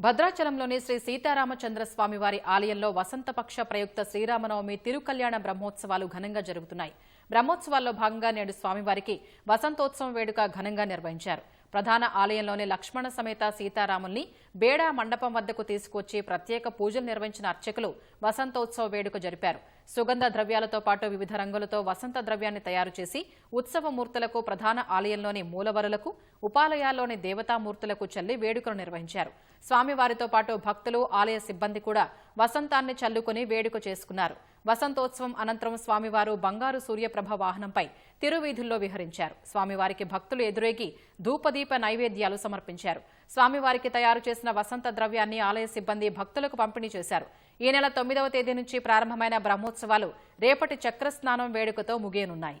భద్రాచలంలోని శ్రీ సీతారామచంద్ర స్వామివారి ఆలయంలో వసంతపక్ష ప్రయుక్త శ్రీరామనవమి తిరుకల్యాణ బ్రహ్మోత్సవాలు ఘనంగా జరుగుతున్నాయి. బ్రహ్మోత్సవాల్లో భాగంగా నేడు స్వామివారికి వసంతోత్సవం వేడుక ఘనంగా నిర్వహించారు. ప్రధాన ఆలయంలోని లక్ష్మణ సమేత సీతారాముల్ని బేడా మండపం వద్దకు తీసుకొచ్చి ప్రత్యేక పూజలు నిర్వహించిన అర్చకులు వసంతోత్సవ వేడుక జరిపారు. సుగంధ ద్రవ్యాలతో పాటు వివిధ రంగులతో వసంత ద్రవ్యాన్ని తయారు చేసి ఉత్సవ మూర్తులకు ప్రధాన ఆలయంలోని మూలవరులకు ఉపాలయాల్లోని దేవతామూర్తులకు చల్లి వేడుకలు నిర్వహించారు. స్వామివారితో పాటు భక్తులు ఆలయ సిబ్బంది కూడా వసంతాన్ని చల్లుకుని వేడుక చేసుకున్నారు. వసంతోత్సవం అనంతరం స్వామివారు బంగారు సూర్యప్రభ వాహనంపై తిరువీధుల్లో విహరించారు. స్వామివారికి భక్తులు ఎదురేగి ధూపదీప నైవేద్యాలు సమర్పించారు. స్వామివారికి తయారు చేసిన వసంత ద్రవ్యాన్ని ఆలయ సిబ్బంది భక్తులకు పంపిణీ చేశారు. ఈ నెల తొమ్మిదవ తేదీ నుంచి ప్రారంభమైన బ్రహ్మోత్సవాలు రేపటి చక్రస్నానం వేడుకతో ముగియనున్నాయి.